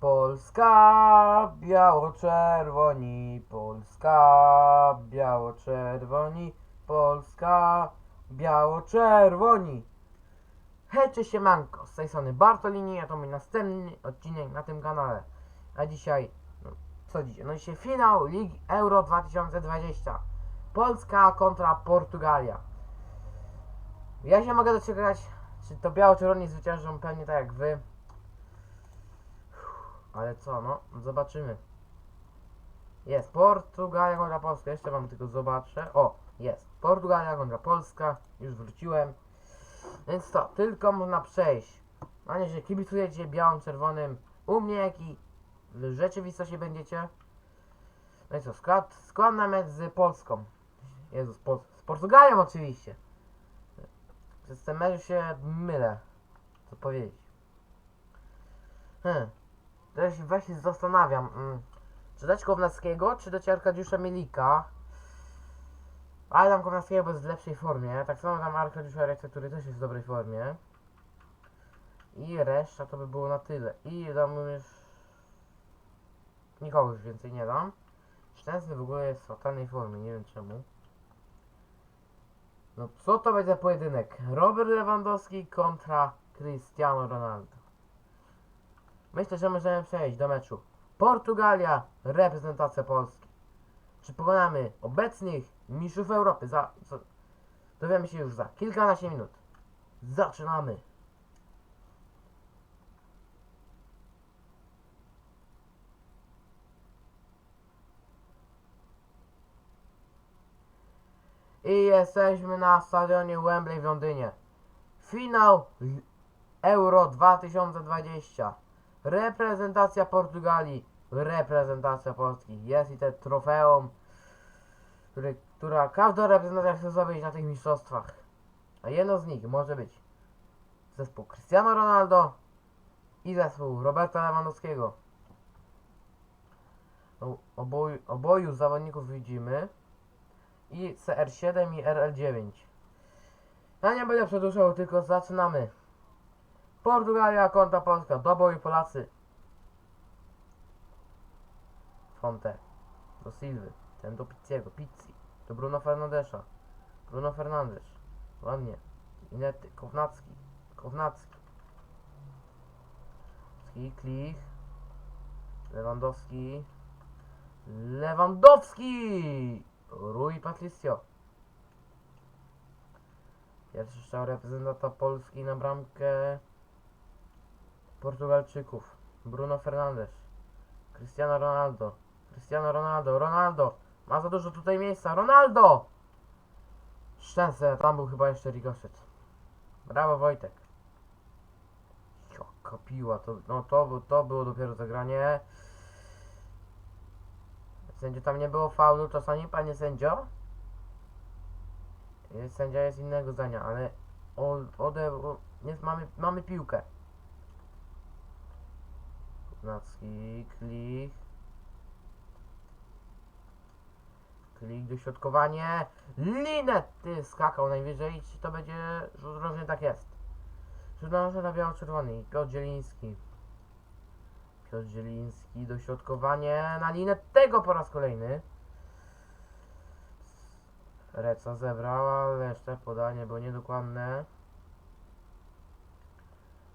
Polska, biało-czerwoni, Polska, biało-czerwoni, Polska, biało-czerwoni. Hej, cześć siemanko, z tej strony Bartolini, a to mój następny odcinek na tym kanale. A dzisiaj, no, co dzisiaj? No dzisiaj finał Ligi Euro 2020. Polska kontra Portugalia. Ja się mogę doczekać, czy to biało-czerwoni zwyciężą pewnie tak jak wy. Ale co, no, zobaczymy. Jest Portugalia kontra Polska, jeszcze wam tylko zobaczę. O, jest Portugalia kontra Polska, już wróciłem. Więc to, tylko można przejść. A nie, że kibicujecie białym, czerwonym. U mnie jaki w rzeczywistości będziecie. No i co, skład, skład na mecz z Polską. Jezus, Pol z Portugalią oczywiście. Przez ten mecz się mylę. Co powiedzieć. Hmm. Też się zastanawiam. Mm. Czy dać Kownackiego, czy dać Arkadiusza Mielika? Ale dam Kownackiego, jest w lepszej formie. Tak samo dam Arkadiusza Rejce, który też jest w dobrej formie. I reszta to by było na tyle. I dam już... Nikogo już więcej nie dam. Szczęsny w ogóle jest w fatalnej formie, nie wiem czemu. No co to będzie za pojedynek? Robert Lewandowski kontra Cristiano Ronaldo. Myślę, że możemy przejść do meczu. Portugalia, reprezentacja Polski. Czy pokonamy obecnych mistrzów Europy? Za, za, dowiemy się już za kilkanaście minut. Zaczynamy. I jesteśmy na stadionie Wembley w Londynie. Finał Euro 2020. Reprezentacja Portugalii, reprezentacja Polski. Jest i te trofeum, który, która każda reprezentacja chce zdobyć na tych mistrzostwach. A jedno z nich może być zespół Cristiano Ronaldo i zespół Roberta Lewandowskiego. O- Oboju, oboju zawodników widzimy. I CR7 i RL9. Ja nie będę przedłużał, tylko zaczynamy. Portugalia kontra Polska. Do Polacy. Fonte. Do Silwy. Ten do Pizziego. Pizzi. Do Bruno Fernandesza. Bruno Fernandes. Ładnie. Inety. Kownacki. Kownacki. Klich. Lewandowski. Lewandowski! Rui Patricio. Pierwszy strzał reprezentanta Polski na bramkę Portugalczyków. Bruno Fernandes. Cristiano Ronaldo. Cristiano Ronaldo. Ronaldo! Ma za dużo tutaj miejsca. Ronaldo! Szczęście, tam był chyba jeszcze ricochet. Brawo Wojtek. Jaka piła, to, no to, to było dopiero zagranie. Sędzio tam nie było faulu, czasami panie sędzio? Sędzia jest innego zdania, ale o, ode, o, mamy, mamy piłkę. Nacki, klik. Klik, dośrodkowanie. Linety skakał najwyżej, czy to będzie rzut rożny, tak jest. Rzut rożny na biało-czerwony. Piotr Zieliński. Piotr Zieliński, dośrodkowanie na linę tego po raz kolejny. Reca zebrał, ale jeszcze podanie było niedokładne.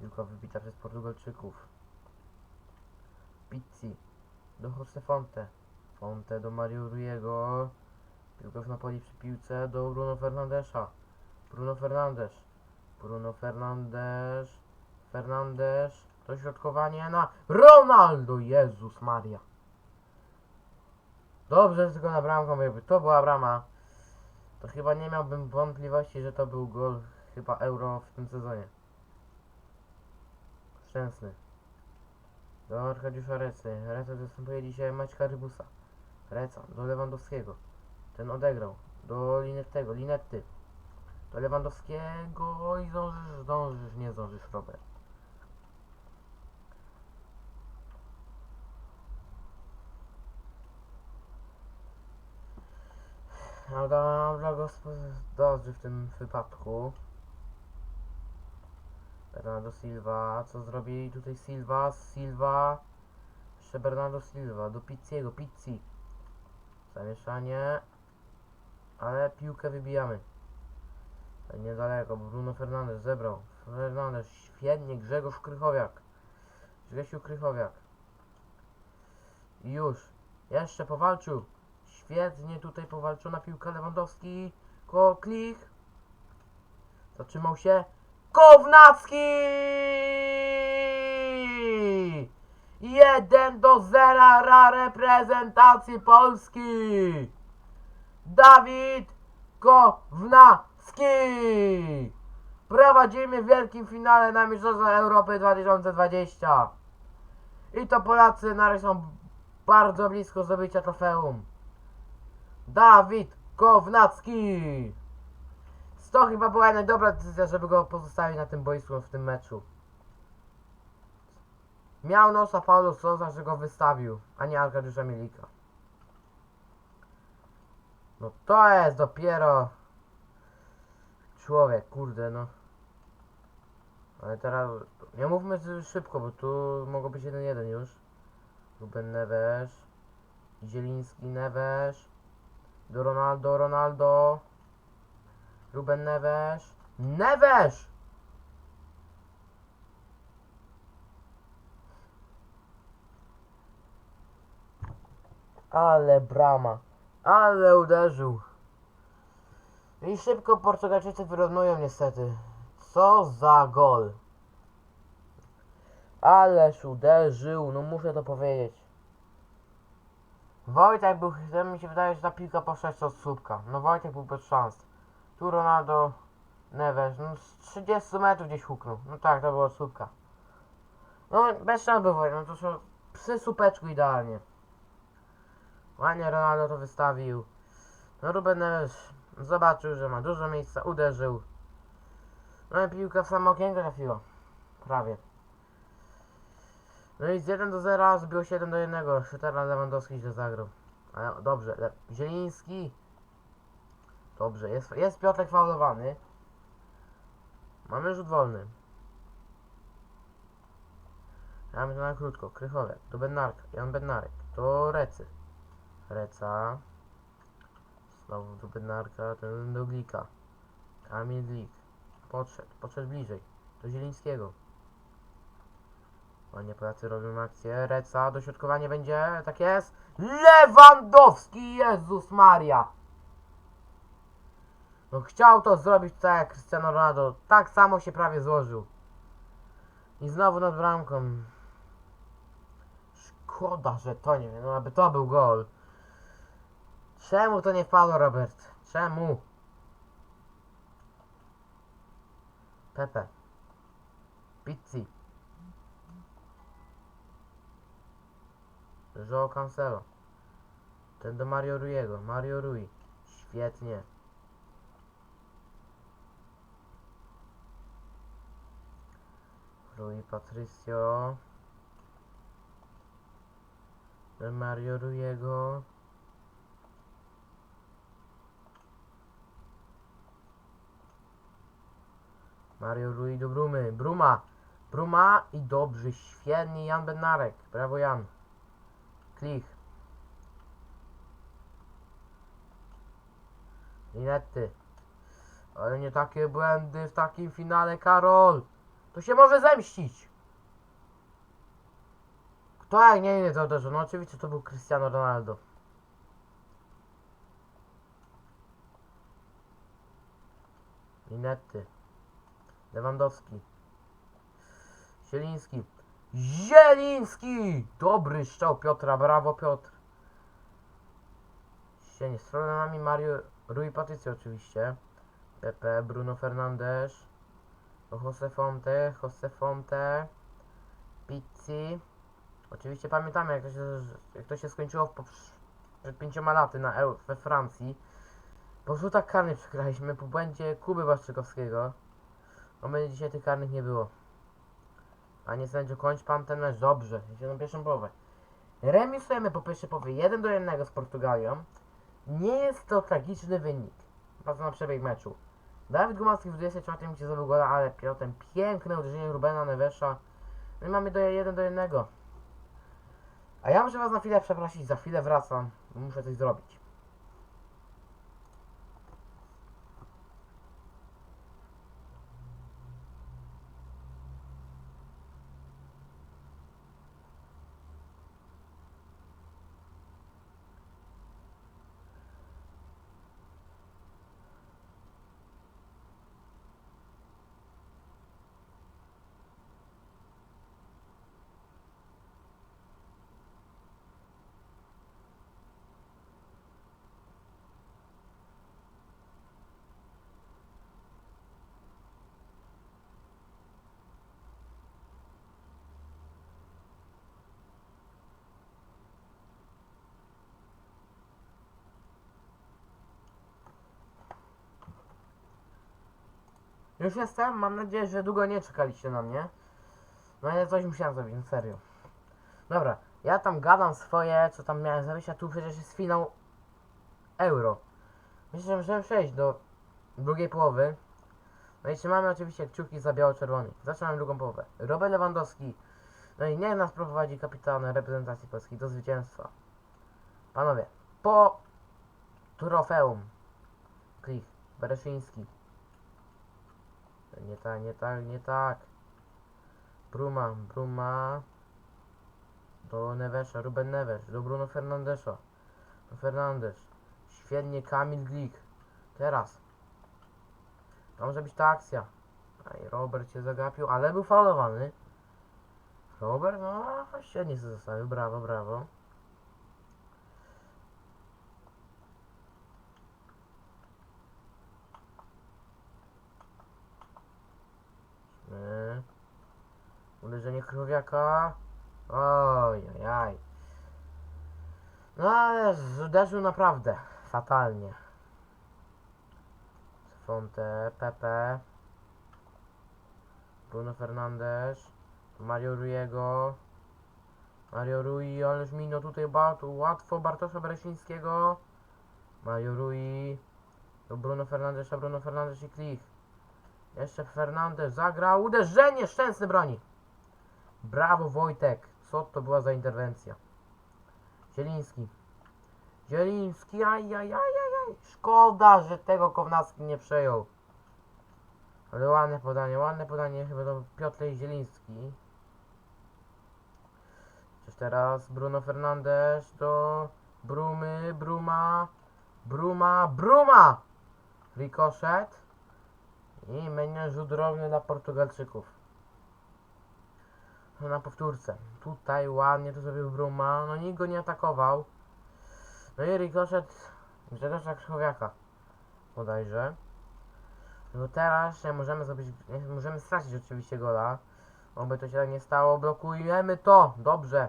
Piłka wybita przez Portugalczyków. Pizzi do Jose Fonte. Fonte do Mario Rujego. Piłka w Napoli przy piłce do Bruno Fernandesza. Bruno Fernandes. Bruno Fernandes. Fernandes. Dośrodkowanie na Ronaldo. Jezus Maria. Dobrze, że tylko na bramkę, bo jakby to była brama, to chyba nie miałbym wątpliwości, że to był gol chyba Euro w tym sezonie. Szczęsny. Do Arkadiusza Recy. Reca zastępuje dzisiaj Maćka Rybusa. Reca do Lewandowskiego. Ten odegrał. Do Linettego. Linetty. Do Lewandowskiego i zdążysz, zdążysz, nie zdążysz, Robert. No dobra, gospodarzy w tym wypadku. Bernardo Silva, co zrobi tutaj Silva? Silva Jeszcze Bernardo Silva, do Pizziego, Pizzi. Zamieszanie. Ale piłkę wybijamy. Ale Niedaleko, bo Bruno Fernandes zebrał. Fernandes, świetnie, Grzegorz Krychowiak. Grzesiu Krychowiak. I już. Jeszcze powalczył. Świetnie tutaj powalczył na piłkę Lewandowski. Ko. Zatrzymał się. Kownacki! 1 do 0 dla reprezentacji Polski. Dawid Kownacki! Prowadzimy w wielkim finale na Mistrzostwa Europy 2020. I to Polacy na są bardzo blisko zdobycia trofeum. Dawid Kownacki! To chyba była najdobra decyzja, żeby go pozostawić na tym boisku w tym meczu. Miał nosa Paulo Sousa, że go wystawił, a nie Arkadiusza Milika. No to jest dopiero człowiek, kurde no. Ale teraz nie mówmy szybko, bo tu mogło być 1-1 już. Ruben Neves, Zieliński Neves, do Ronaldo, Ronaldo. Ruben Neves. Neves! Ale brama. Ale uderzył. I szybko Portugalczycy wyrównują niestety. Co za gol. Ależ uderzył, no muszę to powiedzieć. Wojtek był, mi się wydaje, że ta piłka poszła od słupka. No Wojtek był bez szans. Tu Ronaldo, Neves, no z 30 metrów gdzieś huknął. No tak, to była słupka. No bez szans był Wojtek, no to są przy słupeczku idealnie. Ładnie Ronaldo to wystawił. No Ruben Neves zobaczył, że ma dużo miejsca, uderzył. No i piłka w samo okienko trafiła. Prawie. No i z 1 do 0 zbiło się 1 do 1. Jeszcze teraz Lewandowski źle zagrał. Ale dobrze, Le Zieliński. Dobrze, jest, jest Piotrek faulowany. Mamy rzut wolny. Mamy to na krótko. Krychowiak, do Bednarka, Jan Bednarek, do Recy. Reca. Znowu do Bednarka, do Glika. Kamil Glik. Podszedł, podszedł bliżej. Do Zielińskiego. Ładnie Polacy robią akcję. Reca, dośrodkowanie będzie, tak jest. Lewandowski, Jezus Maria! No chciał to zrobić tak jak Cristiano Ronaldo. Tak samo się prawie złożył. I znowu nad bramką. Szkoda, że to nie wiem, no aby to był gol. Czemu to nie wpadło, Robert? Czemu? Pepe. Pizzi. João Cancelo. Ten do Mario Ruiego. Mario Rui. Świetnie. Rui Patricio. Mario Ruiego. Mario Rui do Brumy. Bruma. Bruma i dobrzy, świetnie Jan Bednarek. Brawo Jan. Klich. Linetty. Ale nie takie błędy w takim finale, Karol. To się może zemścić. Kto jak nie nie to uderzył? No oczywiście to był Cristiano Ronaldo. Linetty. Lewandowski. Zieliński. Zieliński! Dobry strzał Piotra, brawo Piotr. Sienie z problemami Mario Rui Patricio oczywiście. Pepe, Bruno Fernandes. Jose Fonte, Jose Fonte. Pizzi. Oczywiście pamiętamy jak to się, jak to się skończyło przed pięcioma laty na, we Francji. Po rzutach karnych przegraliśmy po błędzie Kuby Błaszczykowskiego. O my dzisiaj tych karnych nie było. Panie sędzio, kończ pan ten mecz dobrze. Jedzie na pierwszą połowę. Remisujemy po pierwszej połowie 1 do 1 z Portugalią. Nie jest to tragiczny wynik. Patrzę na przebieg meczu. Dawid Gumacki w 24 minucie zdobył gola, ale potem piękne uderzenie Rubena Nevesza. No i mamy do 1 do 1. A ja muszę was na chwilę przeprosić, za chwilę wracam, muszę coś zrobić. Już jestem, mam nadzieję, że długo nie czekaliście na mnie. No ale coś musiałem zrobić, no serio. Dobra, ja tam gadam swoje, co tam miałem zrobić, a tu przecież jest finał euro. Myślę, że możemy przejść do drugiej połowy. No i trzymamy oczywiście kciuki za biało-czerwony. Zaczynamy drugą połowę. Robert Lewandowski. No i niech nas prowadzi kapitan reprezentacji Polski do zwycięstwa. Panowie, po trofeum. Klich, Bereszyński. Nie tak, nie tak, nie tak. Bruma, Bruma. Do Nevesza, Ruben Neves, do Bruno Fernandesza. Fernandes. Świetnie Kamil Glik. Teraz. To może być ta akcja. Aj, Robert się zagapił, ale był faulowany. Robert, no, świetnie się zostawił, brawo, brawo. Uderzenie Krowiaka. Oj, oj, oj. No ale uderzył naprawdę fatalnie. Fonte, Pepe. Bruno Fernandes. Mario Rujego. Mario Rui, ależ minął tutaj bardzo łatwo Bartosza Berezińskiego. Mario Rui. Do Bruno Fernandesza, Bruno Fernandes i Klich. Jeszcze Fernandez zagrał. Uderzenie! Szczęsny broni. Brawo Wojtek. Co to była za interwencja? Zieliński. Zieliński. Ajajajajaj. Szkoda, że tego Kownacki nie przejął. Ale ładne podanie. Ładne podanie chyba do Piotrek Zieliński. Coś teraz Bruno Fernandes do Brumy. Bruma. Bruma. Bruma! Rikoszet. I menel rzut drobny dla Portugalczyków. No na powtórce. Tutaj ładnie to zrobił Bruma. No nikt go nie atakował. No i Rikoszet Grzegorza Krzychowiaka. Bodajże. No teraz możemy zrobić, możemy stracić oczywiście gola. Oby to się tak nie stało. Blokujemy to. Dobrze.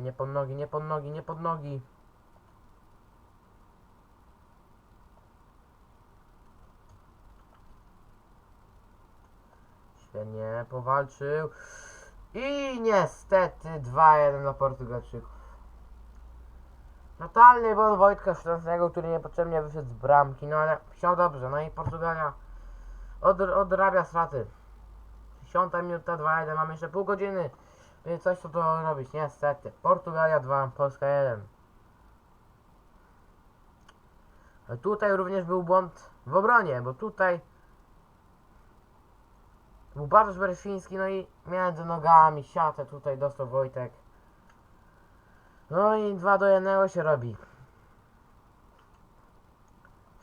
Nie pod nogi, nie pod nogi, nie pod nogi. Świetnie, powalczył. I niestety 2-1 dla Portugalczyków. Totalny błąd Wojtka Szczęsnego, który niepotrzebnie wyszedł z bramki, no ale chciał dobrze. No i Portugalia od, odrabia straty. 10 minuta 2-1, mamy jeszcze pół godziny. By coś co to robić, niestety. Portugalia 2, Polska 1. Ale tutaj również był błąd w obronie, bo tutaj był Bartosz Bereszyński, no i między nogami siatę tutaj dostał Wojtek. No i 2 do 1 się robi.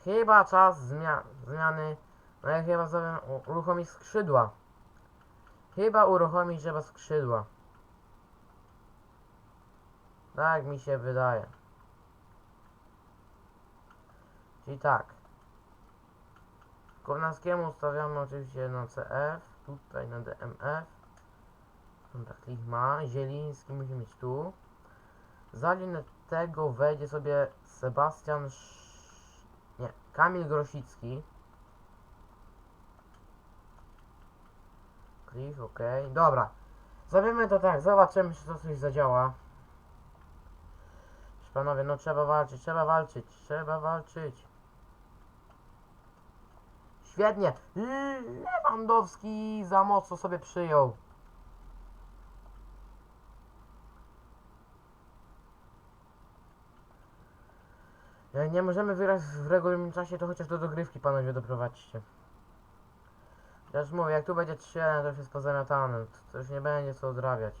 Chyba czas zmia zmiany. No ja chyba sobie uruchomić skrzydła. Chyba uruchomić trzeba skrzydła. Tak mi się wydaje. Czyli tak. Kownackiemu ustawiamy oczywiście na CF, tutaj na DMF. Dobra, klik ma. Zieliński musi mieć tu. Za tego wejdzie sobie Sebastian Sz... Nie, Kamil Grosicki. Klik, ok. Dobra. Zrobimy to tak, zobaczymy czy to coś zadziała. Panowie, no trzeba walczyć, trzeba walczyć, trzeba walczyć. Świetnie. Lewandowski za mocno sobie przyjął. Nie możemy wygrać w regularnym czasie, to chociaż do dogrywki panowie doprowadźcie. Chociaż mówię, jak tu będzie 3, to już jest pozamiatane. To już nie będzie co odrabiać.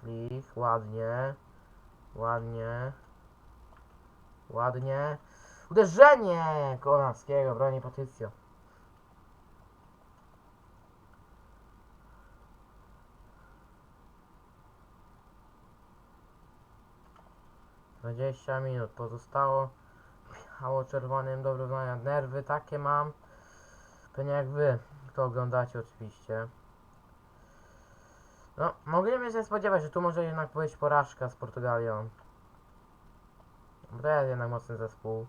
Klik, ładnie. Ładnie. Ładnie. Uderzenie Kolanskiego, broni Patrycjo. Dwadzieścia minut pozostało. Miało czerwonym do wyrównania nerwy, takie mam. Pewnie jak wy, to oglądacie oczywiście. No, mogliśmy się spodziewać, że tu może jednak być porażka z Portugalią. Jest jednak mocny zespół.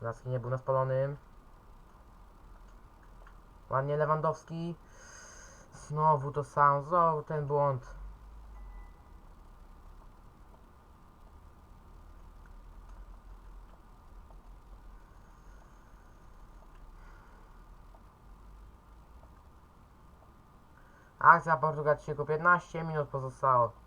Laski nie był na spalonym. Ładnie Lewandowski. Znowu to sam, znowu ten błąd. Akcja Portugalczyków 15 minut pozostało.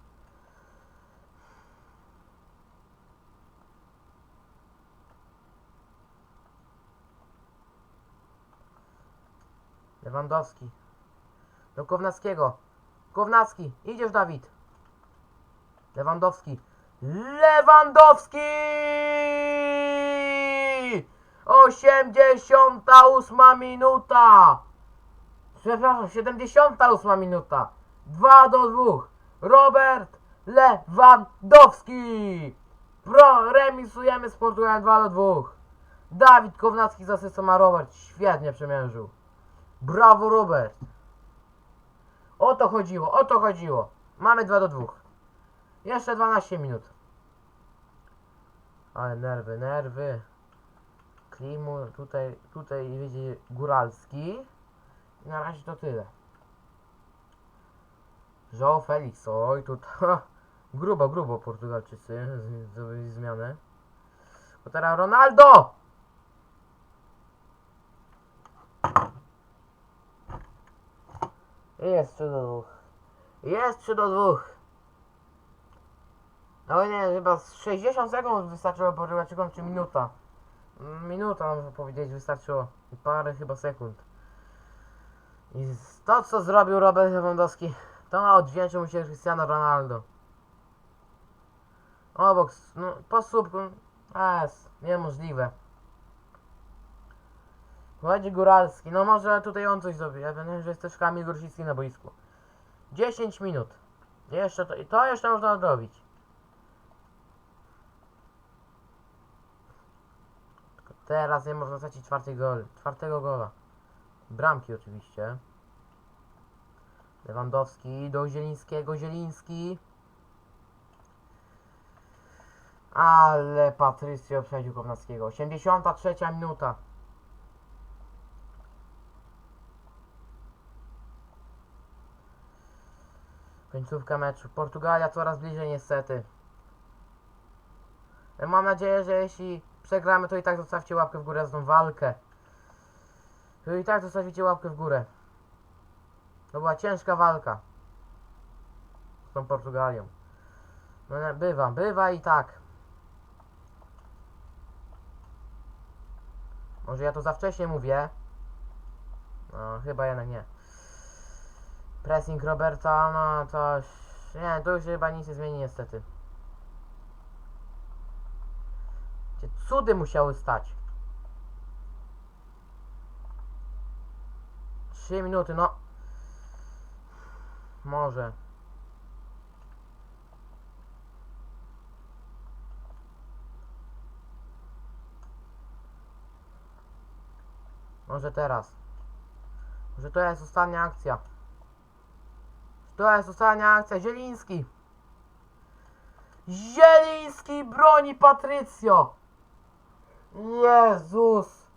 Lewandowski. Do Kownackiego. Kownacki. Idziesz Dawid. Lewandowski. Lewandowski! 88 minuta! Przepraszam, 78 minuta. 2 do 2. Robert Lewandowski. Pro, remisujemy z Portugalią 2 do 2. Dawid Kownacki z asystą, a Robert świetnie przemierzył. Brawo Robert. O to chodziło, o to chodziło. Mamy 2 do 2. Jeszcze 12 minut. Ale nerwy, nerwy. Klimu, tutaj, tutaj wiedzie Góralski. I na razie to tyle. João Felix, oj tutaj grubo, grubo Portugalczycy zrobili zmianę. Bo teraz Ronaldo! Jest 3 do 2. Jest 3 do 2. No nie, chyba z 60 sekund wystarczyło Portugalczykom, czy minuta. Minuta, można powiedzieć, wystarczyło. I parę chyba sekund. I to, co zrobił Robert Lewandowski, to ma odwdzięczył mu się Cristiano Ronaldo. Obok, no, po słupku, jest, niemożliwe. Wchodzi Góralski, no może tutaj on coś zrobi, ja wiem, że jest też Kamil Grosicki na boisku. 10 minut. Jeszcze to, to jeszcze można odrobić. Teraz nie można stracić czwartej gol, czwartego gola. Bramki oczywiście. Lewandowski do Zielińskiego, Zieliński. Ale Patrycjo przechodził Kownackiego. 83 minuta. Końcówka meczu. Portugalia coraz bliżej niestety. Mam nadzieję, że jeśli przegramy, to i tak zostawcie łapkę w górę za tą walkę. I tak zostawicie łapkę w górę. To była ciężka walka. Z tą Portugalią. No bywa, bywa i tak. Może ja to za wcześnie mówię. No, chyba jednak nie. Pressing Roberta, no już- Nie, to już chyba nic nie zmieni niestety. Gdzie cudy musiały stać. 3 minuty, no. Może. Może teraz. Może to jest ostatnia akcja. To jest ostatnia akcja. Zieliński. Zieliński broni Patrycjo. Jezus.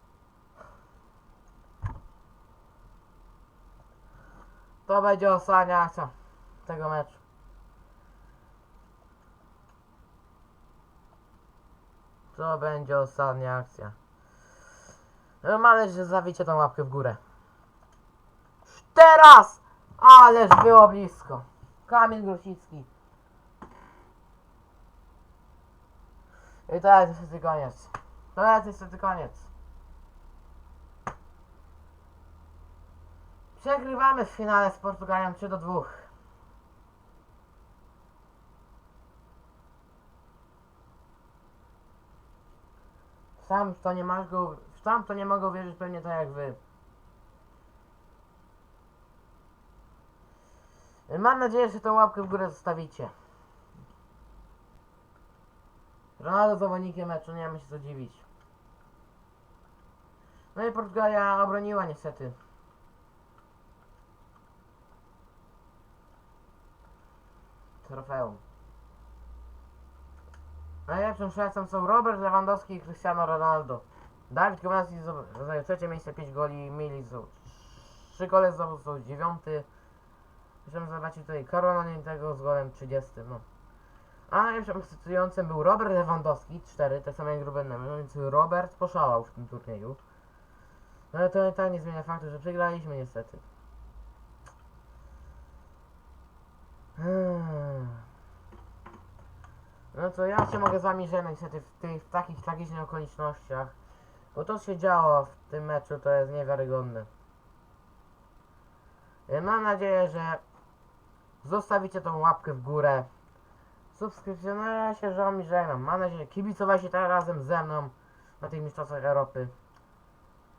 To będzie ostatnia akcja tego meczu. To będzie ostatnia akcja. Mam że zawiecie tą łapkę w górę. Teraz! Ależ było blisko. Kamil Grosicki. I to jest niestety koniec. To jest niestety koniec. Przegrywamy w finale z Portugalią 3 do 2. Sam w to nie mogę, sam to nie mogę wierzyć pewnie tak jak wy. Mam nadzieję, że tą łapkę w górę zostawicie. Ronaldo zawodnikiem meczu, nie ma się co dziwić. No i Portugalia obroniła niestety. Trofeum. Najlepszym strzelcem są Robert Lewandowski i Cristiano Ronaldo. Dawid Kowalski zajął trzecie miejsce, 5 goli, Mili są 3 gole, są dziewiąty. Możemy zobaczyć tutaj Karol tego z golem 30. No. A najlepszym asystującym był Robert Lewandowski, 4, te same jak Ruben Neves, więc Robert poszalał w tym turnieju. No ale to tak nie zmienia faktu, że przegraliśmy niestety. Hmm. No to ja się mogę z niestety w, tych, w takich tragicznych okolicznościach. Bo to się działo w tym meczu, to jest niewiarygodne. Mam nadzieję, że zostawicie tą łapkę w górę. Subskrypcję, no się z wami żegnam. Mam nadzieję, kibicowaliście teraz razem ze mną na tych mistrzostwach Europy.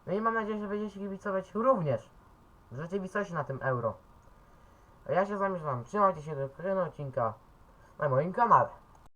No i mam nadzieję, że będziecie kibicować również w rzeczywistości na tym euro. A ja się z wami żegnam. Trzymajcie się do kolejnego odcinka na moim kanale.